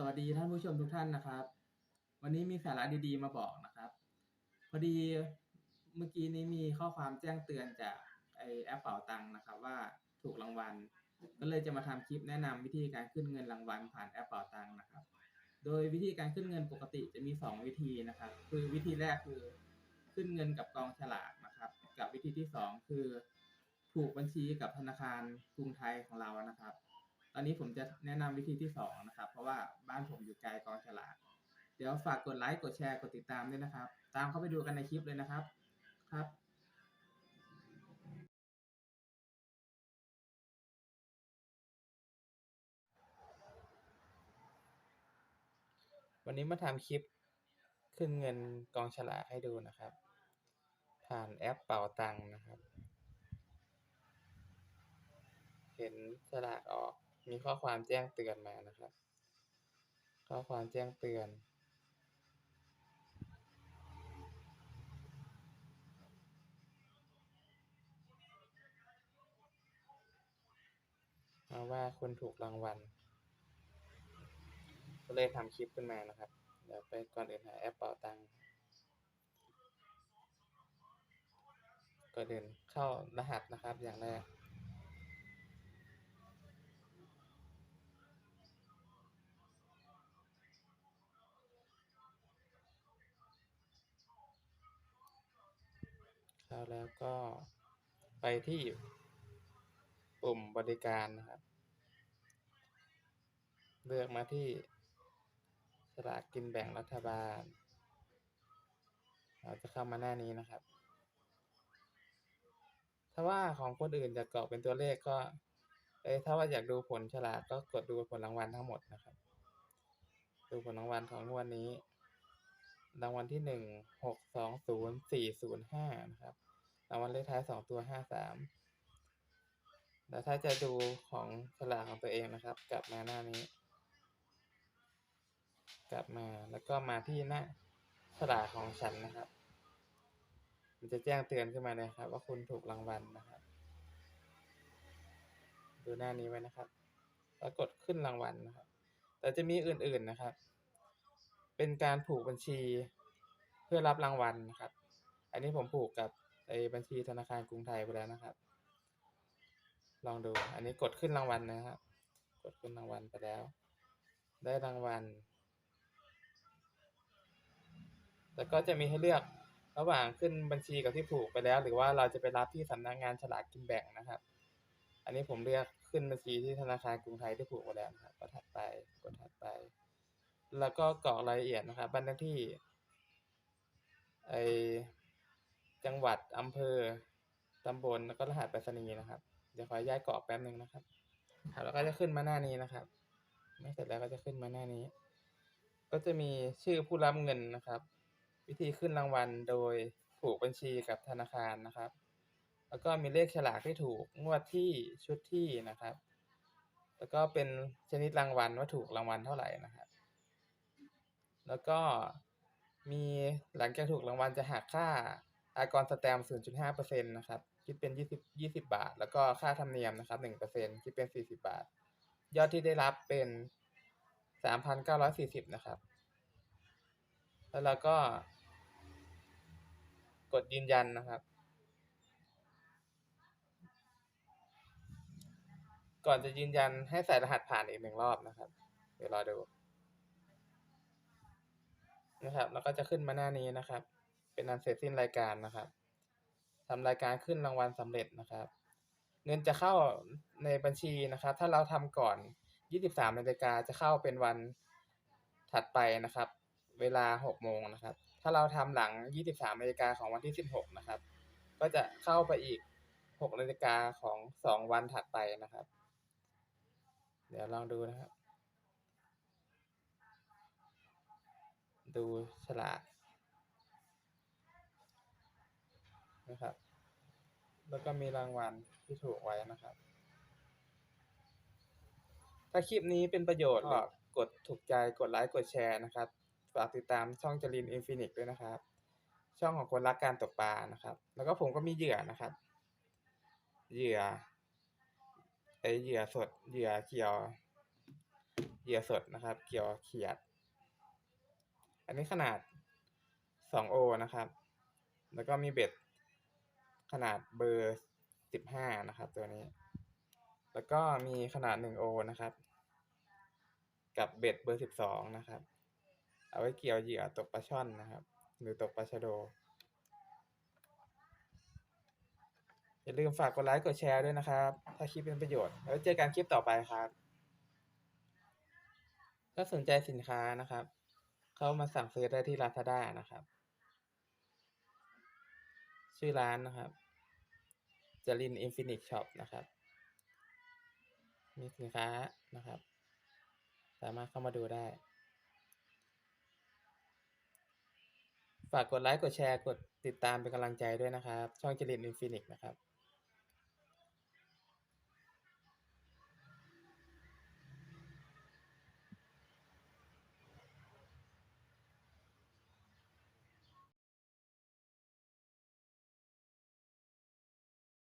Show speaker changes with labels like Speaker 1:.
Speaker 1: สวัสดีท่านผู้ชมทุกท่านนะครับ วันนี้มีสาระดีๆมาบอกนะครับ พอดีเมื่อกี้นี้มีข้อความแจ้งเตือนจากไอแอปเป๋าตังค์นะครับ ว่าถูกรางวัล ก็เลยจะมาทำคลิปแนะนำวิธีการขึ้นเงินรางวัลผ่านแอปเป๋าตังค์นะครับ โดยวิธีการขึ้นเงินปกติจะมี 2 วิธีนะครับ คือวิธีแรกคือขึ้นเงินกับกองฉลากนะครับ กับวิธีที่ 2 คือ ผูกบัญชีกับธนาคารกรุงไทยของเรานะครับ อนนี้ผมจะแนะนำวิธีที่สองนะครับ เพราะว่าบ้านผมอยู่ไกลกองฉลากเดี๋ยวฝากกดไลค์กดแชร์กดติดตามด้วยนะครับ ตามเข้าไปดูกันในคลิปเลยนะครับครับวันนี้มาทำคลิปขึ้นเงินกองฉลากให้ดูนะครับ ผ่านแอปเป่าตังค์นะครับ เห็นฉลากออก มีข้อความแจ้งเตือนมานะครับ ข้อความแจ้งเตือน มาว่าคุณถูกรางวัล ก็เลยทำคลิปขึ้นมานะครับ เดี๋ยวไปก่อนอื่นหาแอปเป่าตังค์ก่อนอื่นเข้ารหัสนะครับอย่างแรก เข้าแล้วก็ไปที่ปุ่มบริการนะครับ เลือกมาที่สลากกินแบ่งรัฐบาล เราจะเข้ามาหน้านี้นะครับ ถ้าว่าของคนอื่นจะกรอกเป็นตัวเลขก็เอ้ถ้าว่าอยากดูผลฉลากก็กดดูผลรางวัลทั้งหมดนะครับ ดูผลรางวัลของงวดนี้ รางวัลที่หนึ่งหกสองศูนย์สี่ศูนย์ห้านะครับ รางวัลเลขท้ายสองตัวห้าสามแล้วถ้าจะดูของฉลากของตัวเองนะครับ กลับมาหน้านี้ กลับมาแล้วก็มาที่หน้าฉลากของฉันนะครับ มันจะแจ้งเตือนขึ้นมาเลยครับ ว่าคุณถูกรางวัลนะครับ ดูหน้านี้ไว้นะครับ แล้วกดขึ้นรางวัลนะครับ แต่จะมีอื่นๆนะครับ เป็นการผูกบัญชีเพื่อรับรางวัลนะครับ อันนี้ผมผูกกับไอ้บัญชีธนาคารกรุงไทยไปแล้วนะครับ ลองดู อันนี้กดขึ้นรางวัลนะครับ กดขึ้นรางวัลไปแล้ว ได้รางวัลแล้วก็จะมีให้เลือกระหว่างขึ้นบัญชีกับที่ผูกไปแล้ว หรือว่าเราจะไปรับที่สำนักงานฉลากกินแบ่งนะครับ อันนี้ผมเลือกขึ้นบัญชีที่ธนาคารกรุงไทยที่ผูกไปแล้วนะครับก็ถัดไป กดถัดไป แล้วก็กรอกรายละเอียดนะครับบ้านเลขที่ไอจังหวัดอำเภอตำบลแล้วก็รหัสไปรษณีย์นะครับ เดี๋ยวขออนุญาตกรอกแป๊บหนึ่งนะครับครับแล้วก็จะขึ้นมาหน้านี้นะครับไม่เสร็จแล้วก็จะขึ้นมาหน้านี้ ก็จะมีชื่อผู้รับเงินนะครับ วิธีขึ้นรางวัลโดยผูกบัญชีกับธนาคารนะครับ แล้วก็มีเลขฉลากที่ถูกงวดที่ชุดที่นะครับ แล้วก็เป็นชนิดรางวัลว่าถูกรางวัลเท่าไหร่นะครับ แล้วก็มีหลังจากถูกรางวัลจะหักค่าอากรสแตมป์0.5%นะครับคิดเป็น 20 20 บาท แล้วก็ค่าธรรมเนียมนะครับ 1%คิดเป็น 40 บาท ยอดที่ได้รับเป็น 3,940 นะครับ แล้วเราก็ กดยืนยันนะครับ ก่อนจะยืนยันให้ใส่รหัสผ่านอีกหนึ่งรอบนะครับ เดี๋ยวรอดู นะครับ แล้วก็จะขึ้นมาหน้านี้นะครับ เป็นอันเสร็จสิ้นรายการนะครับทำรายการขึ้นรางวัลสำเร็จนะครับ เงินจะเข้าในบัญชีนะครับ ถ้าเราทำก่อน 23นาฬิกาจะเข้าเป็นวันถัดไปนะครับ เวลา 6 โมงนะครับ ถ้าเราทำหลัง 23นาฬิกาของวันที่ 16 นะครับ ก็จะเข้าไปอีก 6นาฬิกาของ 2 วันถัดไปนะครับ เดี๋ยวลองดูนะครับ ดูฉลากนะครับ แล้วก็มีรางวัลที่ถูกไว้นะครับ ถ้าคลิปนี้เป็นประโยชน์ก็กดถูกใจกดไลค์กดแชร์นะครับ ฝากติดตามช่องจรินอินฟินิตด้วยนะครับ ช่องของคนรักการตกปลานะครับ แล้วก็ผมก็มีเหยื่อนะครับ เหยื่อไอเหยื่อสดเหยื่อเขียวเหยื่อสดนะครับ เกี่ยวเขียด อันนี้ขนาด2โอนะครับ แล้วก็มีเบ็ดขนาดเบอร์ 15 นะครับ ตัวนี้ แล้วก็มีขนาด1โอนะครับ กับเบ็ดเบอร์ 12 นะครับ เอาไว้เกี่ยวเหยื่อตกปลาช่อนนะครับ หรือตกปลาชะโด อย่าลืมฝากกดไลค์กดแชร์ด้วยนะครับ ถ้าคลิปเป็นประโยชน์ แล้วเจอกันคลิปต่อไปครับ ถ้าสนใจสินค้านะครับ เข้ามาสั่งซื้อได้ที่ Lazada นะครับ ชื่อร้านนะครับจรินอินฟินิตช็อปนะครับ มีสินค้านะครับ สามารถเข้ามาดูได้ ฝากกดไลค์ กดแชร์ กดติดตามเป็นกำลังใจด้วยนะครับ ช่องจรินอินฟินิตนะครับ